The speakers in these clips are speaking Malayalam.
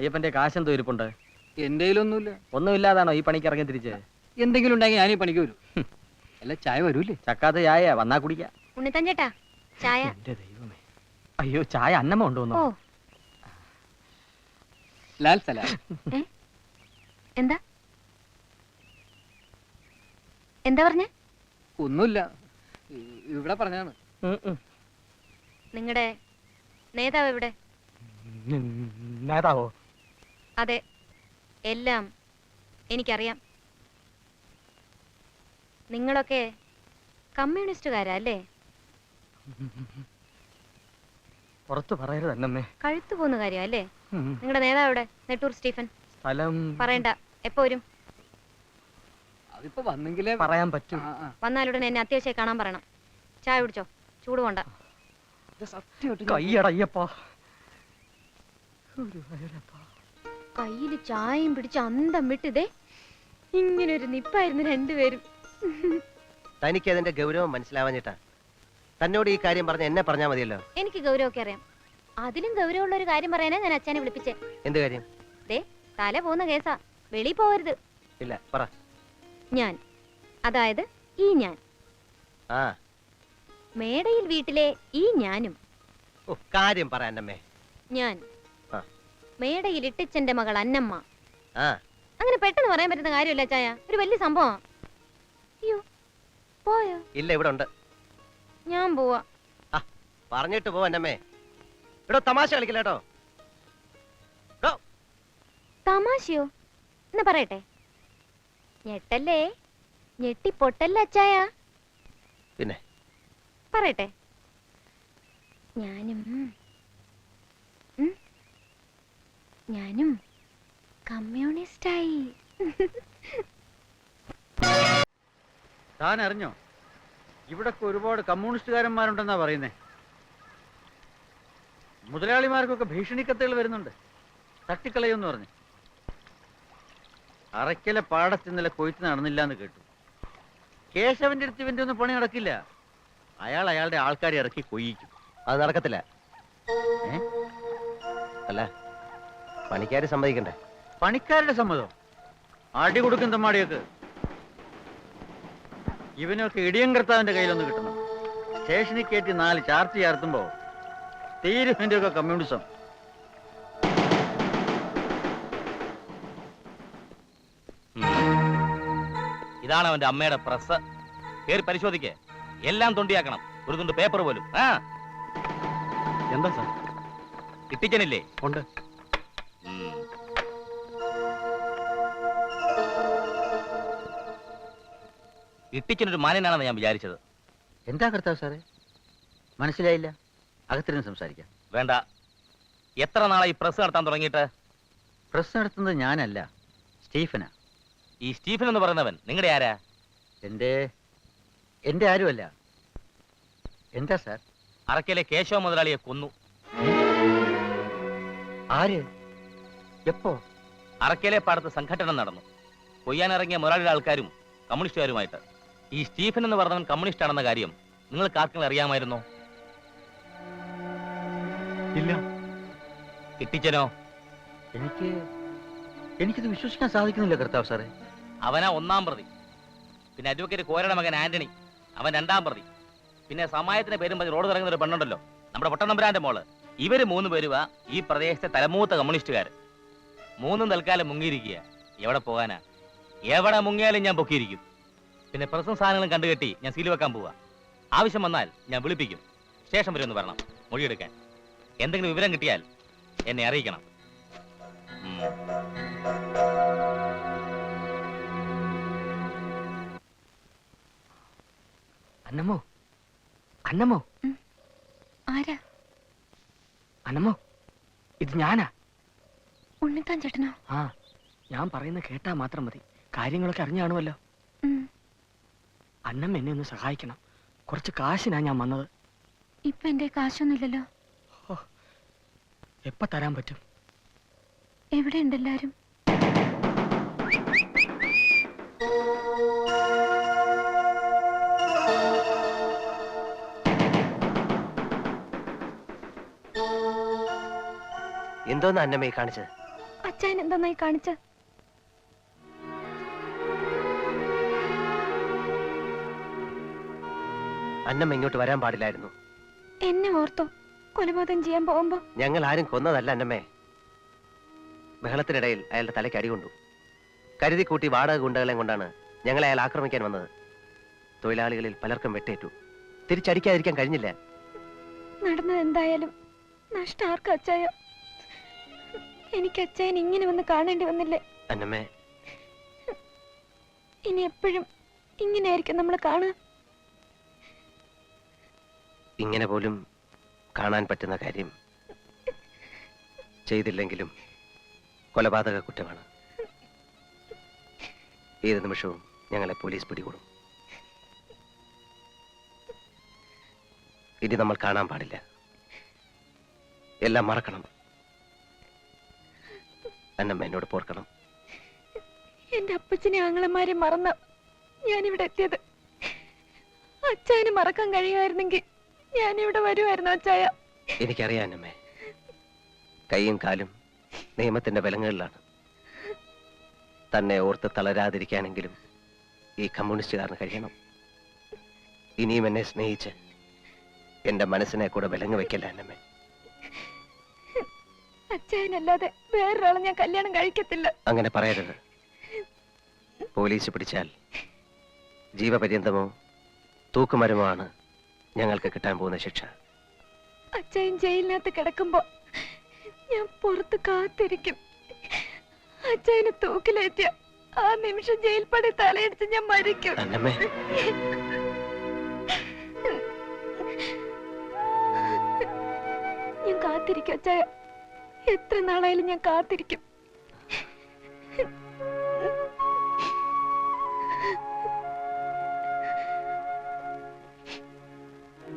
അയ്യപ്പന്റെ കാശെന്തോ ഇരിപ്പുണ്ട്? എന്റെ കയ്യിലൊന്നുമില്ല ഒന്നുമില്ലാതാണോ ഈ പണിക്ക് ഇറങ്ങി തിരിച്ച്? എന്തെങ്കിലും ഉണ്ടെങ്കിൽ ഞാൻ ഈ പണിക്ക് വരും. അല്ല ചായ വരൂലേ ചക്കാത്ത ചായ വന്നാ കുടിക്കാം. ഉണ്ണിത്താൻ ചേട്ടാ ചായ. എന്റെ ദൈവമേ. അയ്യോ ചായ അന്നമ്മ ഉണ്ടോന്നോ ഓ. ലാൽ സലാം. എന്താ? എന്താ പറഞ്ഞേ? ഒന്നുമില്ല. ഇവിടെ പറഞ്ഞാണ് നിങ്ങളുടെ നേതാവ് ഇവിടെ നേതാവോ? അതെ. എല്ലാം എനിക്കറിയാം. നിങ്ങളൊക്കെ കമ്മ്യൂണിസ്റ്റുകാരാ അല്ലേ? പുറത്ത് പറയരുത് അന്നമ്മേ. കഴുത്തു പോകുന്ന കാര്യം അല്ലേ? നിങ്ങളുടെ നേതാവ് എവിടെ നെട്ടൂർ സ്റ്റീഫൻ. സ്ഥലം പറയണ്ട. എപ്പോ വരും? അതിപ്പോ വന്നെങ്കിലേ പറയാൻ പറ്റും. വന്നാലുടനെ എന്നെ അത്യാവശ്യമായി കാണാൻ പറയണം. ചായ കുടിച്ചോ? ചൂട് കൊണ്ട കയ്യടയ്യപ്പാ ഒരു ഞാൻ- കയ്യിൽ ചായയും പിടിച്ച് അന്തം വിട്ടിതേ ഇങ്ങനെ ഒരു നിപ്പായിരുന്നു രണ്ടുപേരും. തനിക്ക് അതിന്റെ ഗൗരവം മനസ്സിലാവാഞ്ഞിട്ടാ തന്നോട് ഈ കാര്യം പറഞ്ഞ എന്നെ പറഞ്ഞാ മതിയല്ലോ. എനിക്ക് ഗൗരവമൊക്കെ അറിയാം. അതിലും ഗൗരവമുള്ള ഒരു കാര്യം പറയാനാ ഞാൻ അച്ഛനെ വിളിപ്പിച്ചേ. എന്ത് കാര്യം? ദേ തല പോകുന്ന കേസാ. വെളി പോവരുത്. ഇല്ല പറ. ഞാൻ അതായത് ഈ ഞാൻ. ആ. മേടയിൽ വീട്ടിലെ ഈ ഞാനും. ഓ കാര്യം പറയാൻ അമ്മേ ഞാൻ. മേടയിൽ ഇട്ടിച്ചന്റെ മകൾ അന്നമ്മ. അങ്ങനെ പെട്ടെന്ന് പറയാൻ പറ്റുന്ന കാര്യമല്ല ചായ ഒരു വലിയ സംഭവം. അയ്യോ പോയോ? ഇല്ല ഇവിടെ ഉണ്ട്. ഞാൻ പോവാ. പറഞ്ഞിട്ട് പോ അന്നമ്മേ. ഇവിടെ തമാശ കളിക്കില്ല കേട്ടോ? തമാശയോ? എന്നാ പറയട്ടെ? ഞെട്ടല്ലേ? ഞെട്ടി പൊട്ടല്ല അച്ചായ. പിന്നെ? പറയട്ടെ? ഞാനും ഞാനും കമ്മ്യൂണിസ്റ്റായി. താൻ അറിഞ്ഞോ ഇവിടൊക്കെ ഒരുപാട് കമ്മ്യൂണിസ്റ്റുകാരന്മാരുണ്ടെന്നാ പറയുന്നേ. മുതലാളിമാർക്കൊക്കെ ഭീഷണിക്കത്തുകൾ വരുന്നുണ്ട്. തട്ടിക്കളയുമെന്ന് പറഞ്ഞു. അറയ്ക്കലെ പാടത്ത് ഇന്നലെ കൊയ്ത്ത് നടന്നില്ല എന്ന് കേട്ടു. കേശവന്റെ അടുത്ത് ഇവന്റെ ഒന്നും പണി നടക്കില്ല. അയാൾ അയാളുടെ ആൾക്കാരെ ഇറക്കി കൊയ്യിക്കും. അത് നടക്കത്തില്ല? അല്ല പണിക്കാര് സമ്മതിക്കണ്ടേ? പണിക്കാരുടെ സമ്മതം? അടി കൊടുക്കും തമ്മാടിയൊക്കെ. ഇവനൊക്കെ ഇടിയം കർത്താവിന്റെ കയ്യിലൊന്ന് കിട്ടണം. സ്റ്റേഷനിൽ കയറ്റി നാല് ചാർജ് ചേർത്തുമ്പോ ഒക്കെ കമ്മ്യൂണിസം ഇതാണ് അവന്റെ അമ്മയുടെ പ്രസ്. കയറി പരിശോധിക്കേ. എല്ലാം തൊണ്ടിയാക്കണം. ഒരു തുണ്ട് പേപ്പർ പോലും. ആ. എന്താ സാർ? കിട്ടിച്ചനില്ലേ ഉണ്ട്. ഇട്ടിച്ചനൊരു മാന്യനാണെന്ന് ഞാൻ വിചാരിച്ചത്. എന്താ കർത്താവ് സാറേ? മനസ്സിലായില്ല. അകത്തിരുന്ന് സംസാരിക്കാം. വേണ്ട. എത്ര നാളായി പ്രസ് നടത്താൻ തുടങ്ങിയിട്ട്? പ്രസ് നടത്തുന്നത് ഞാനല്ല സ്റ്റീഫനാ. ഈ സ്റ്റീഫൻ എന്ന് പറയുന്നവൻ നിങ്ങളുടെ ആരാ? എന്റെ എന്റെ ആരുമല്ല. എന്താ സാർ? അറക്കയിലെ കേശവ മുതലാളിയെ കൊന്നു. ആര്? എപ്പോ? അറക്കയിലെ പാടത്ത് സംഘടന നടന്നു. കൊയ്യാനിറങ്ങിയ മുതലാളിയുടെ ആൾക്കാരും കമ്മ്യൂണിസ്റ്റുകാരുമായിട്ട്. ഈ സ്റ്റീഫൻ എന്ന് പറഞ്ഞവൻ കമ്മ്യൂണിസ്റ്റ് ആണെന്ന കാര്യം നിങ്ങൾ ആർക്കെങ്കിലും അറിയാമായിരുന്നോ? ഇല്ല. കിട്ടിച്ചനോ? എനിക്ക് എനിക്കിത് വിശ്വസിക്കാൻ സാധിക്കുന്നില്ല കർത്താവ് സാറേ. അവനാ ഒന്നാം പ്രതി. പിന്നെ അഡ്വക്കേറ്റ് കോരയുടെ മകൻ ആന്റണി അവൻ രണ്ടാം പ്രതി. പിന്നെ സമയത്തിന് പേരും പറഞ്ഞ് റോഡ് ഇറങ്ങുന്ന ഒരു പെണ്ണുണ്ടല്ലോ നമ്മുടെ പൊട്ടനമ്പരാന്റെ മോൾ. ഇവർ മൂന്ന് പേരുവാ ഈ പ്രദേശത്തെ തലമൂത്ത കമ്മ്യൂണിസ്റ്റുകാർ. മൂന്നും തൽക്കാലം മുങ്ങിയിരിക്കുക. എവിടെ പോകാനാ? എവിടെ മുങ്ങിയാലും ഞാൻ പൊക്കിയിരിക്കും. പിന്നെ പ്രസും സാധനങ്ങളും കണ്ടുകെട്ടി ഞാൻ സീൽ വെക്കാൻ പോവാ. ആവശ്യം വന്നാൽ ഞാൻ വിളിപ്പിക്കും. സ്റ്റേഷൻ വരെ ഒന്ന് വരണം. മൊഴിയെടുക്കാൻ. എന്തെങ്കിലും വിവരം കിട്ടിയാൽ എന്നെ അറിയിക്കണം. അന്നമ്മോ? അന്നമ്മോ? ആരാ? അന്നമ്മോ? ഇത് ഞാനാ? ഉണ്ണിത്താൻ ചേട്ടനോ? ആ ഞാൻ പറയുന്ന കേട്ടാ മാത്രം മതി. കാര്യങ്ങളൊക്കെ അറിഞ്ഞു അന്നമ്മ എന്നെ ഒന്ന് സഹായിക്കണം. കുറച്ച് കാശിനാ ഞാൻ വന്നത്. ഇപ്പൊ എന്റെ കാശൊന്നുമില്ലല്ലോ. എപ്പ തരാൻ പറ്റും? എവിടെയുണ്ട് എല്ലാരും? എന്തോന്ന് അന്നമ്മയെ കാണിച്ചത്? അച്ഛൻ എന്തോന്നായി കാണിച്ച അന്നമ്മ ഇങ്ങോട്ട് വരാൻ പാടില്ലായിരുന്നു. എന്നെ ഓർത്തോ? കൊലപാതകം ചെയ്യാൻ പോകുമ്പോ? ഞങ്ങൾ ആരും കൊന്നതല്ല അന്നമ്മേ. ബഹളത്തിനിടയിൽ അയാളുടെ തലയ്ക്ക് അടി കൊണ്ടു. കരുതി കൂട്ടി വാടക ഗുണ്ടകളെ കൊണ്ടാണ് ഞങ്ങളെ അയാൾ ആക്രമിക്കാൻ വന്നത്. തൊഴിലാളികളിൽ പലർക്കും വെട്ടേറ്റു. തിരിച്ചടിക്കാതിരിക്കാൻ കഴിഞ്ഞില്ല. നടന്നത് എന്തായാലും നഷ്ടം ആർക്കും അച്ചായോ? എനിക്ക് അച്ചായൻ ഇങ്ങനെ വന്ന് കാണേണ്ടി വന്നില്ലേ? അന്നമ്മേ. ഇനി എപ്പോഴും ഇങ്ങനെയായിരിക്കും നമ്മൾ കാണുക. ഇങ്ങനെ പോലും കാണാൻ പറ്റുന്ന കാര്യം ചെയ്തില്ലെങ്കിലും കൊലപാതക കുറ്റമാണ്. ഏത് നിമിഷവും ഞങ്ങളെ പോലീസ് പിടികൂടും. ഇനി നമ്മൾ കാണാൻ പാടില്ല. എല്ലാം മറക്കണം. അന്നമ്മ എന്നോട് പോർക്കണം. എന്റെ അപ്പച്ചനെ ആങ്ങളമാരെ മറന്ന ഞാനിവിടെ എത്തിയത്. അച്ഛന് മറക്കാൻ കഴിയുമായിരുന്നെങ്കിൽ ഞാനിവിടെ വരുമായിരുന്നു അച്ചായ. എനിക്കറിയാം അമ്മേ കൈയും കാലും നിയമത്തിന്റെ ബലങ്ങളിലാണ്. തന്നെ ഓർത്ത് തളരാതിരിക്കാനെങ്കിലും ഈ കമ്മ്യൂണിസ്റ്റുകാരന് കഴിയണം. ഇനിയും എന്നെ സ്നേഹിച്ച് എന്റെ മനസ്സിനെ കൂടെ വിലങ്ങ് വെക്കല്ല എന്നമ്മേ അച്ചായനല്ലാതെ വേറൊരാളെ ഞാൻ കല്യാണം കഴിക്കത്തില്ല. അങ്ങനെ പറയരുത്. പോലീസ് പിടിച്ചാൽ ജീവപര്യന്തമോ തൂക്കുമരമോ ആണ് ഞങ്ങൾക്ക് കിട്ടാൻ പോകുന്ന ശിക്ഷ. അച്ഛൻ ജയിലിനകത്ത് കിടക്കുമ്പോ ഞാൻ പുറത്ത് കാത്തിരിക്കും. അച്ഛന് തൂക്കിലെത്തിയ ആ നിമിഷം ജയിൽ പടി തലയെടുത്ത് ഞാൻ മരിക്കും. ഞാൻ കാത്തിരിക്കും അച്ഛ. എത്ര നാളായാലും ഞാൻ കാത്തിരിക്കും.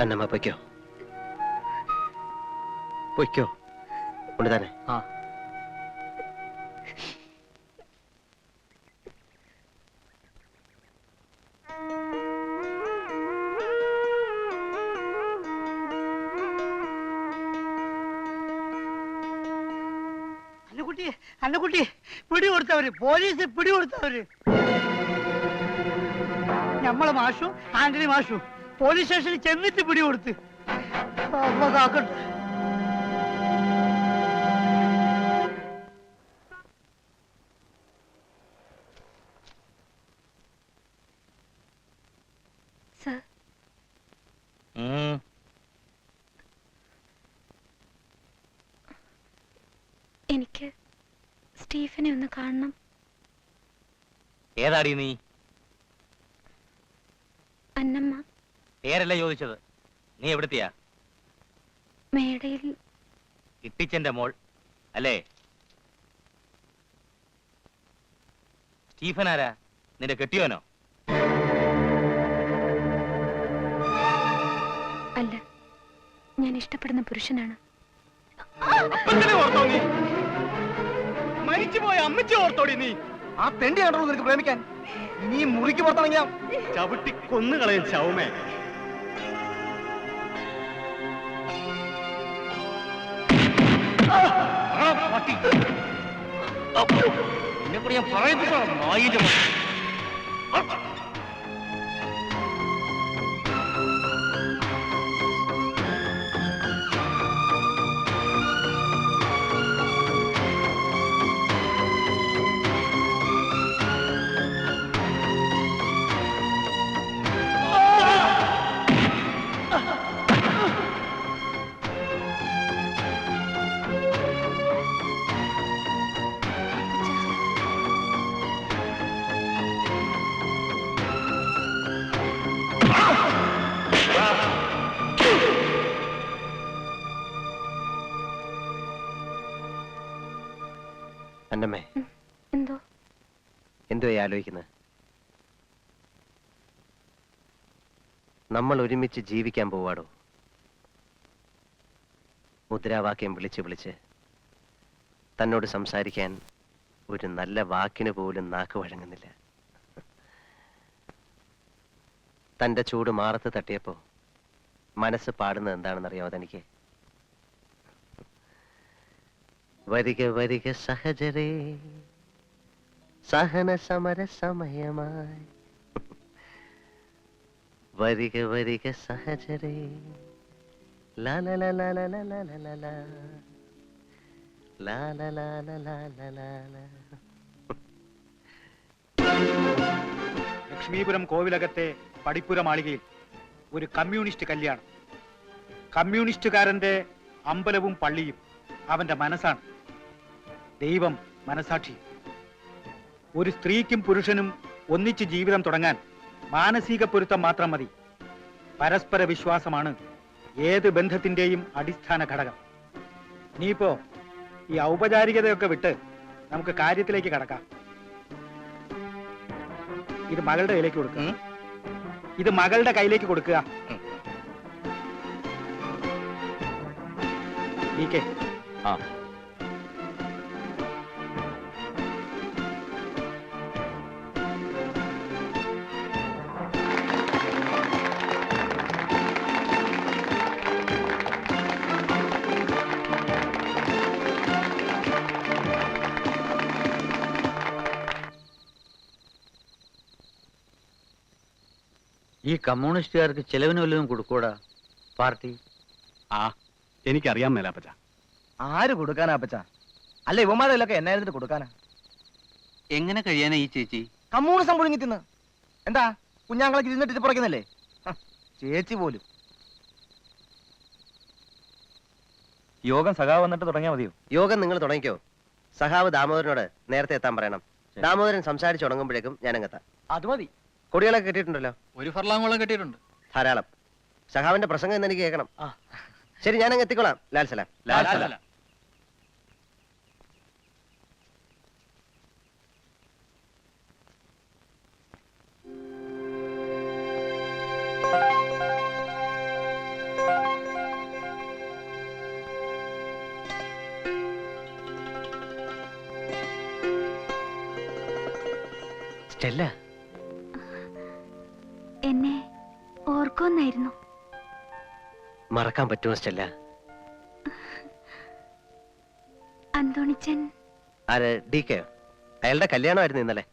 അന്നമ്മ പൊയ്ക്കോ പൊയ്ക്കോ കൊണ്ട് തന്നെ ആ അന്നക്കുട്ടി അന്നക്കുട്ടി പിടി കൊടുത്തവര് പോലീസ് പിടി കൊടുത്തവര് ഞമ്മളെ മാഷു ആന്റണി മാഷു പോലീസ് സ്റ്റേഷനിൽ ചെന്നിട്ട് പിടി കൊടുത്ത് അമ്മ കാക്കട്ടെ എനിക്ക് സ്റ്റീഫനെ ഒന്ന് കാണണം. ഏതാടി നീ അന്നമ്മ പേരല്ല ചോദിച്ചത്? നീ എവിടത്തെയാ? മേടയിൽ. ഇട്ടിച്ചന്റെ മോൾ അല്ലേ? സ്റ്റീഫൻ ആരാ? നിന്റെ കെട്ടിയോനോ? അല്ല ഞാൻ ഇഷ്ടപ്പെടുന്ന പുരുഷനാണ്. മരിച്ചുപോയ അമ്മച്ചി ഓർത്തോടി നീ? ആ തെണ്ടി കണ്ടോ നിനക്ക് പ്രേമിക്കാൻ. നീ മുറിക്ക് പുറത്തിറങ്ങിയാ ചവിട്ടി കൊന്നുകളയും ചൗമേ നിന്നെ കൂടി ഞാൻ പറയിപ്പിച്ചോ നായിന്റെ ആലോചിക്കുന്നത്? നമ്മൾ ഒരുമിച്ച് ജീവിക്കാൻ പോവാടോ? മുദ്രാവാക്യം വിളിച്ച് വിളിച്ച് തന്നോട് സംസാരിക്കാൻ ഒരു നല്ല വാക്കിന് പോലും നാക്ക് വഴങ്ങുന്നില്ല. തന്റെ ചൂട് മാറത്ത് തട്ടിയപ്പോൾ മനസ്സ് പാടുന്നത് എന്താണെന്ന് അറിയാമോ തനിക്ക്? വരിക വരിക സഹജരേ സഹന സമര സമയമായി വരിക വരിക സഹചരേ ലക്ഷ്മീപുരം കോവിലകത്തെ പടിപ്പുര മാളികയിൽ ഒരു കമ്മ്യൂണിസ്റ്റ് കല്യാണം കമ്മ്യൂണിസ്റ്റുകാരന്റെ അമ്പലവും പള്ളിയും അവന്റെ മനസ്സാണ് ദൈവം മനസാക്ഷിയും ഒരു സ്ത്രീക്കും പുരുഷനും ഒന്നിച്ച് ജീവിതം തുടങ്ങാൻ മാനസിക പൊരുത്തം മാത്രം മതി. പരസ്പര വിശ്വാസമാണ് ഏത് ബന്ധത്തിന്റെയും അടിസ്ഥാന ഘടകം. ഇനിയിപ്പോ ഈ ഔപചാരികതയൊക്കെ വിട്ട് നമുക്ക് കാര്യത്തിലേക്ക് കടക്കാം. ഇത് മകളുടെ കയ്യിലേക്ക് കൊടുക്കുക. ഇത് മകളുടെ കയ്യിലേക്ക് കൊടുക്കുക. ആ. ഈ കമ്മ്യൂണിസ്റ്റുകാർക്ക് ചെലവിന് വല്ലതും കൊടുക്കൂടാ പാർട്ടി? ആ എനിക്കറിയാൻ മേലാപ്പച്ച. ആര് കൊടുക്കാനാ അപ്പച്ച? അല്ല ഇവന്മാരെല്ലൊക്കെ എന്നായിരുന്നിട്ട് കൊടുക്കാനാ? എങ്ങനെ കഴിയാനാ ഈ ചേച്ചി? കമ്മ്യൂണിസം പുഴുങ്ങി തിന്ന്. എന്താ കുഞ്ഞാങ്ങളെ ഇരുന്നിട്ട് ഇത് പുറയ്ക്കുന്നില്ലേ ചേച്ചി പോലും. യോഗം സഖാവ് വന്നിട്ട് തുടങ്ങിയാൽ മതിയോ? യോഗം നിങ്ങൾ തുടങ്ങിക്കോ. സഖാവ് ദാമോദരനോട് നേരത്തെ എത്താൻ പറയണം. ദാമോദരൻ സംസാരിച്ചു തുടങ്ങുമ്പോഴേക്കും ഞാൻ അങ്ങെത്താം അത് മതി. കൊടികളൊക്കെ കിട്ടിയിട്ടുണ്ടല്ലോ? ഒരു ഫർലാങ്ങോളം കെട്ടിയിട്ടുണ്ട്. ധാരാളം. സഹാവിന്റെ പ്രസംഗം എന്ന് എനിക്ക് കേൾക്കണം. ശരി ഞാൻ അങ്ങ് എത്തിക്കോളാം. ലാൽ സലാം. ലാൽ സലാം. ഓർക്കുമെന്നായിരുന്നു മറക്കാൻ പറ്റുമോ സ്റ്റെല്ല? അന്തോണിച്ചൻ. ആര് ഡി കെ? അയാളുടെ കല്യാണമായിരുന്നു ഇന്നലെ.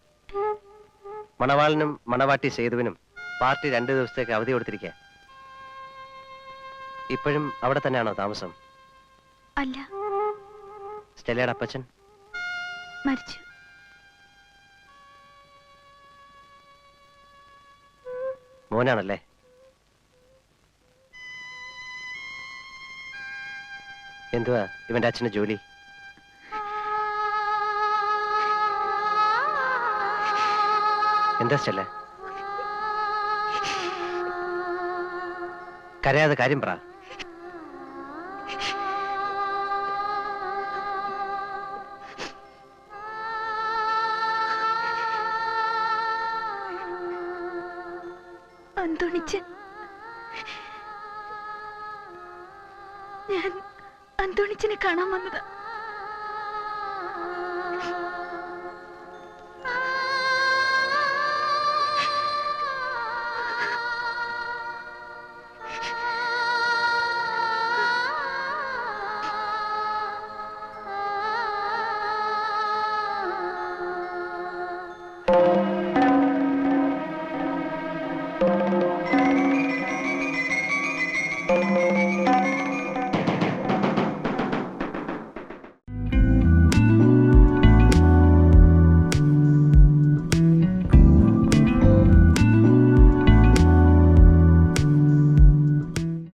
മണവാളനും മണവാട്ടി സേതുവിനും പാർട്ടി രണ്ടു ദിവസത്തേക്ക് അവധി കൊടുത്തിരിക്കുക ഇപ്പോഴും അവിടെ തന്നെയാണോ താമസം? അല്ല. സ്റ്റെല്ലയുടെ അപ്പച്ചൻ? മരിച്ചു. മോനാണല്ലേ? എന്തുവാ ഇവന്റെ അച്ഛന്റെ ജോലി? എന്താ സ്റ്റെല്ല? കരയാതെ കാര്യം പറ. അന്തോണിച്ചൻ. അന്തോണിച്ചനെ കാണാൻ വന്നതാ.